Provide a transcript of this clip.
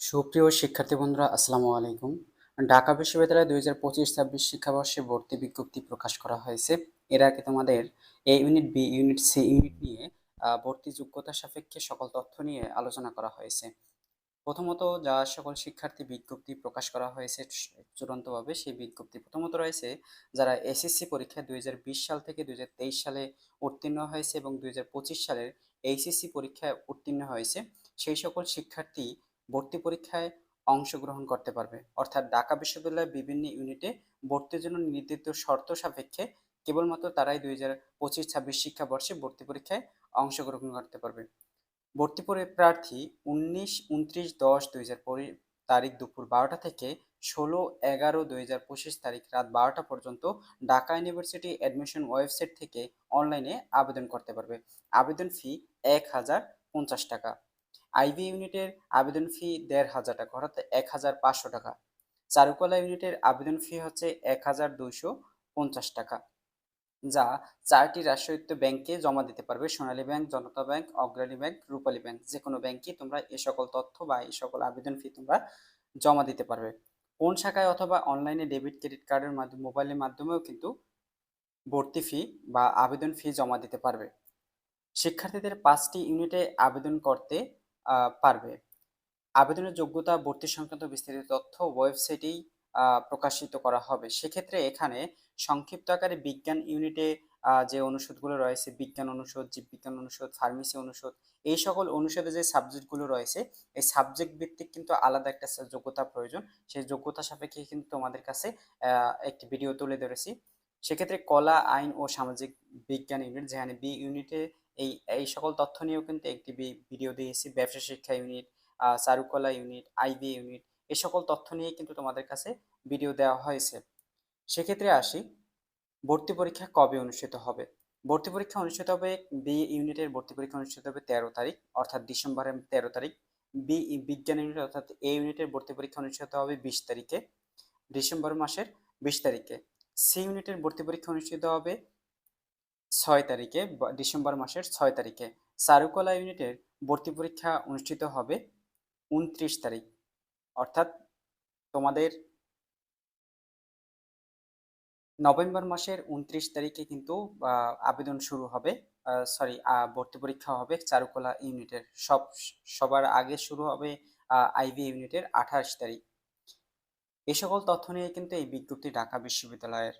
সুপ্রিয় শিক্ষার্থী বন্ধুরা, আসসালামু আলাইকুম। ঢাকা বিশ্ববিদ্যালয়ে দুই হাজার পঁচিশ ছাব্বিশ শিক্ষাবর্ষে ভর্তি বিজ্ঞপ্তি প্রকাশ করা হয়েছে। এর আগে তোমাদের A unit, B unit, C unit নিয়ে ভর্তি যোগ্যতা সাপেক্ষে সকল তথ্য নিয়ে আলোচনা করা হয়েছে। প্রথমত যা সকল শিক্ষার্থী বিজ্ঞপ্তি প্রকাশ করা হয়েছে চূড়ান্তভাবে সেই বিজ্ঞপ্তি প্রথমত রয়েছে যারা এসএসসি পরীক্ষায় দুই হাজার বিশ সাল থেকে দুই হাজার তেইশ সালে উত্তীর্ণ হয়েছে এবং দুই সালের এইচএসসি পরীক্ষায় উত্তীর্ণ হয়েছে, সেই সকল শিক্ষার্থী ভর্তি পরীক্ষায় অংশগ্রহণ করতে পারবে। অর্থাৎ ঢাকা বিশ্ববিদ্যালয়ের বিভিন্ন ইউনিটে ভর্তির জন্য নির্ধারিত শর্ত সাপেক্ষে কেবলমাত্র তারাই দুই হাজার পঁচিশ ছাব্বিশ শিক্ষাবর্ষে ভর্তি পরীক্ষায় অংশগ্রহণ করতে পারবে। ভর্তি পরে প্রার্থী উনিশ, উনত্রিশ, দশ, দুই হাজার তারিখ দুপুর বারোটা থেকে ষোলো, এগারো, দুই হাজার পঁচিশ তারিখ রাত বারোটা পর্যন্ত ঢাকা ইউনিভার্সিটি অ্যাডমিশন ওয়েবসাইট থেকে অনলাইনে আবেদন করতে পারবে। আবেদন ফি এক হাজার পঞ্চাশ টাকা। আইভি ইউনিটের আবেদন ফি দেড় হাজার টাকা, অর্থাৎ এক হাজার পাঁচশো টাকা। চারুকলা ইউনিটের আবেদন ফি হচ্ছে এক হাজার দুইশো পঞ্চাশ টাকা, যা চারটি রাষ্ট্রায়ত্ত ব্যাংকে জমা দিতে পারবে। Sonali bank, Janata bank, Agrani bank, Rupali bank, যে কোনো ব্যাংকে তোমরা এ সকল তথ্য বা এই সকল আবেদন ফি তোমরা জমা দিতে পারবে। কোন শাখায় অথবা অনলাইনে ডেবিট, ক্রেডিট কার্ডের মাধ্যমে, মোবাইলের মাধ্যমেও কিন্তু ভর্তি ফি বা আবেদন ফি জমা দিতে পারবে। শিক্ষার্থীদের পাঁচটি ইউনিটে আবেদন করতে পারবে। আবেদনের যোগ্যতা ভর্তি সংক্রান্ত বিস্তারিত তথ্য ওয়েবসাইটেই প্রকাশিত করা হবে। সেক্ষেত্রে এখানে সংক্ষিপ্ত আকারে বিজ্ঞান ইউনিটে যে অনুষদগুলো রয়েছে, বিজ্ঞান অনুষদ জীববিজ্ঞান অনুষদ, ফার্মেসি অনুষদ, এই সকল অনুষদে যে সাবজেক্টগুলো রয়েছে, এই সাবজেক্ট ভিত্তিক কিন্তু আলাদা একটা যোগ্যতা প্রয়োজন। সেই যোগ্যতা সাপেক্ষে কিন্তু তোমাদের কাছে একটি ভিডিও তুলে ধরেছি। সেক্ষেত্রে কলা, আইন ও সামাজিক বিজ্ঞান ইউনিট, যেখানে বি ইউনিটে এই এই সকল তথ্য নিয়েও কিন্তু একটি ভিডিও দিয়েছি। ব্যবসা শিক্ষা ইউনিট চারুকলা ইউনিট আইবি ইউনিট এই সকল তথ্য নিয়ে কিন্তু তোমাদের কাছে ভিডিও দেওয়া হয়েছে। সেক্ষেত্রে আসি। ভর্তি পরীক্ষা কবে অনুষ্ঠিত হবে? ভর্তি পরীক্ষা অনুষ্ঠিত হবে বি ইউনিটের ভর্তি পরীক্ষা অনুষ্ঠিত হবে তেরো তারিখ, অর্থাৎ ডিসেম্বরের তেরো তারিখ। বি বিজ্ঞান ইউনিট অর্থাৎ এ ইউনিটের ভর্তি পরীক্ষা অনুষ্ঠিত হবে বিশ তারিখে, ডিসেম্বর মাসের বিশ তারিখে। সি ইউনিটের ভর্তি পরীক্ষা অনুষ্ঠিত হবে ছয় তারিখে ডিসেম্বর মাসের ছয় তারিখে চারুকলা ইউনিটের ভর্তি পরীক্ষা অনুষ্ঠিত হবে উনত্রিশ তারিখ। অর্থাৎ তোমাদের নভেম্বর মাসের উনত্রিশ তারিখে কিন্তু আবেদন শুরু হবে সরি ভর্তি পরীক্ষা হবে চারুকলা ইউনিটের। সব, সবার আগে শুরু হবে আইভি ইউনিটের আঠাশ তারিখ। এই সকল তথ্য নিয়ে কিন্তু এই বিজ্ঞপ্তি ঢাকা বিশ্ববিদ্যালয়ের